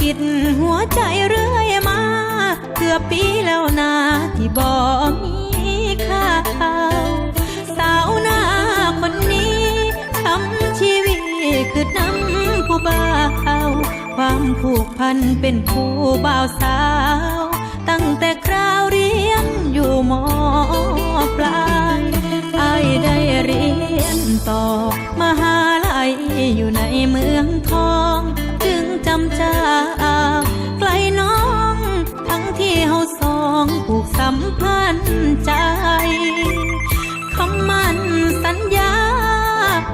กิดหัวใจเรื่อยมาเกือบปีแล้วนาที่บ่มีข่าวสาวหน้าคนนี้ทำชีวิตคือน้ำผู้บ่าวความผูกพันเป็นคู่บ่าวสาว ตั้งแต่คราวเรียนอยู่มอปลายไอายได้เรียนต่อมหาลัยอยู่ในเมืองทอง จึงจำใจ มพันใจคำมันสัญญา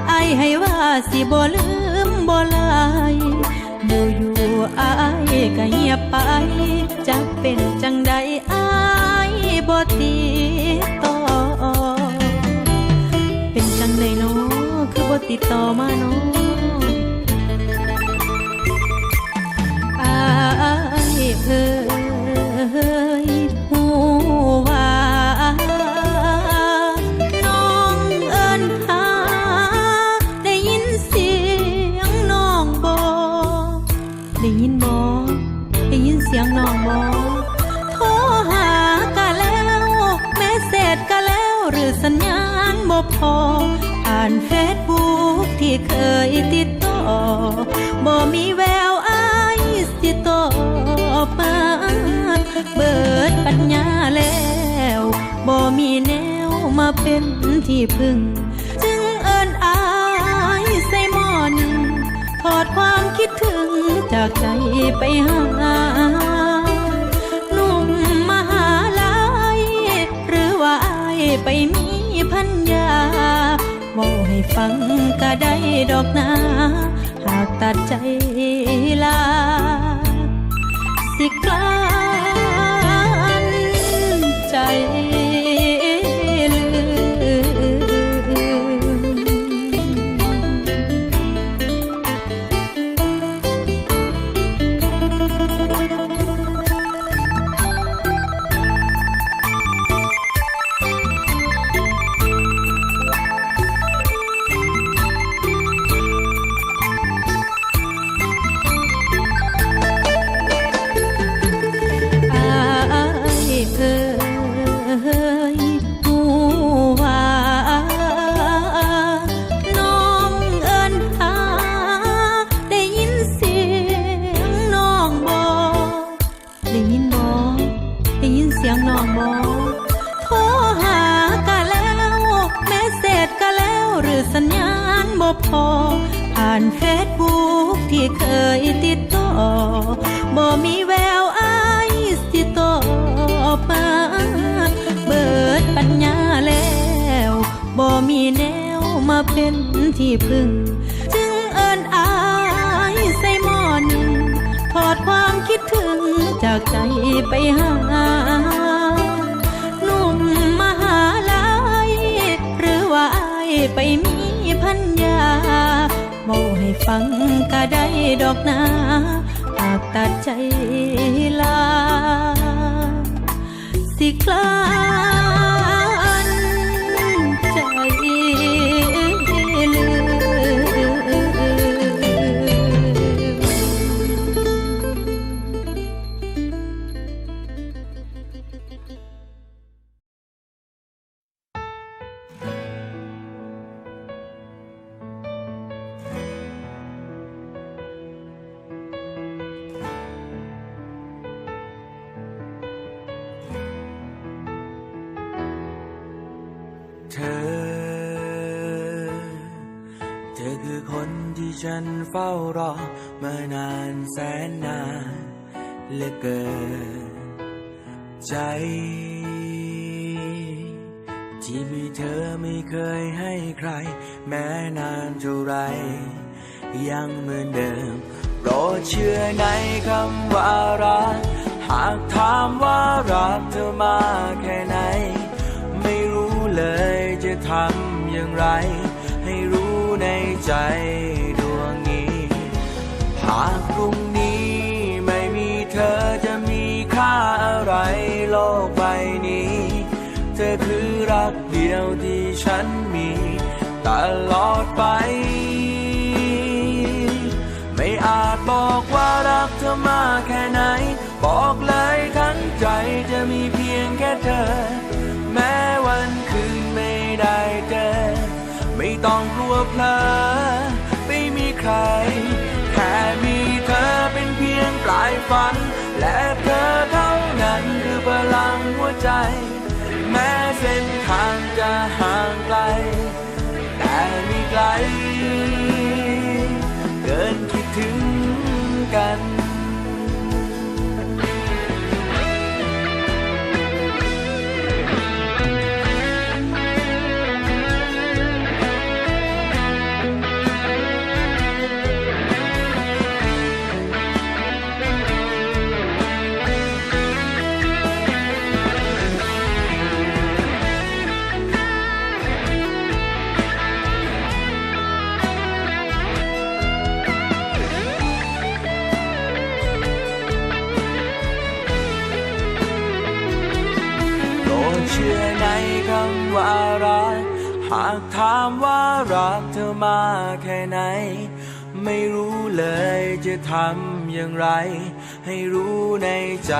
ไอให้ว่าสิบ่ลืมบ่ลายอยู่อยู่อายก็เงียบไป จะเป็นจังใดอายบ่ติดต่อ เป็นจังใดเนาะคือบ่ติดต่อมาเนาะานเฟซบุ๊กที่เคยติดต่อบ่มีแววอายสิตอบมาเบิดปัญญาแล้วบ่มีแนวมาเป็นที่พึ่ง จึงเอินอายใส่หมอนถอดความคิดถึงจากใจไปหาหนุ่มมหาลัยหรือว่าอายไปมี ฟังก็ได้ดอกนาหากตัดใจลาสิกลา พอผ่านเฟซบุ๊กที่เคยติดต่อบ่มีแววอายสิตอบมาเบิดปัญญาแล้วบ่มีแนวมาเป็นที่พึ่ง จึงเอินอายใส่หมอนึงถอดความคิดถึงจากใจไปหาหนุ่มมหาลัยหรือว่าอายไปมี ฟังก็ได้ดอกนาหากตัดใจลา สิคลา เธอ เธอคือคนที่ฉันเฝ้ารอมานานแสนนานเหลือเกินใจ ที่มีเธอไม่เคยให้ใคร แม้นานเท่าไร ยังเหมือนเดิมโปรดเชื่อในคำว่ารัก หากถามว่ารักเธอมาแค่ไหน ไม่รู้เลย ทำอย่างไร ให้รู้ในใจดวงนี้ หากพรุ่งนี้ไม่มีเธอจะมีค่าอะไรโลกใบนี้ เธอคือรักเดียวที่ฉันมีตลอดไป เพลอไม่มีใคร แค่มีเธอเป็นเพียงปลายฝัน และเธอเท่านั้นคือพลังหัวใจ แม้เส้นทางจะห่างไกล แต่ไม่ไกล เกินคิดถึงกัน เชื่อในคำว่ารัก หากถามว่ารักเธอมากแค่ไหน ไม่รู้เลยจะทำอย่างไร ให้รู้ในใจ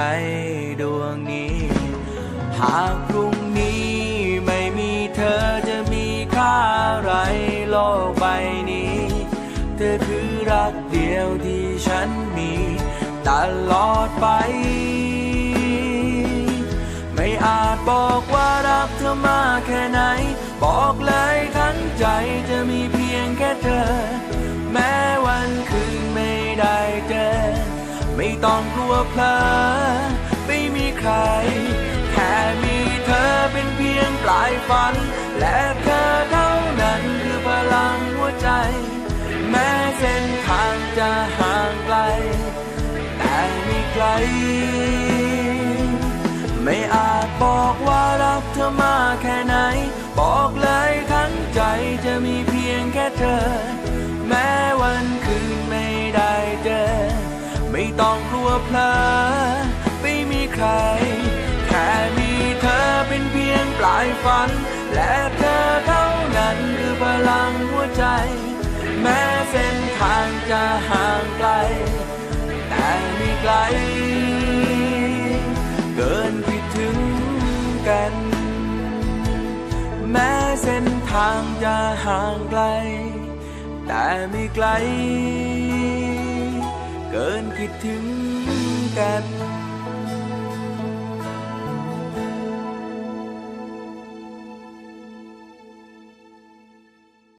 ดวงนี้ หากพรุ่งนี้ไม่มีเธอจะมีค่าอะไรโลกใบนี้ เธอคือรักเดียวที่ฉันมีตลอดไป รักเธอมากแค่ไหน บอกเลยทั้งใจจะมีเพียงแค่เธอ แม้วันคืนไม่ได้เจอ ไม่ต้องกลัวเพลอไม่มีใคร แค่มีเธอเป็นเพียงปลายฝัน และเธอเท่านั้นคือพลังหัวใจ แม้เส้นทางจะห่างไกล แต่ไม่ไกล บอกว่ารักเธอมากแค่ไหน บอกเลยทั้งใจจะมีเพียงแค่เธอ แม้วันคืนไม่ได้เจอ ไม่ต้องกลัวเพลอไม่มีใคร แค่มีเธอเป็นเพียงปลายฝัน และเธอเท่านั้นคือพลังหัวใจ แม้เส้นทางจะห่างไกล แต่ไม่ไกลางจะห่างไกล แต่ไม่ไกล เกินคิดถึงกัน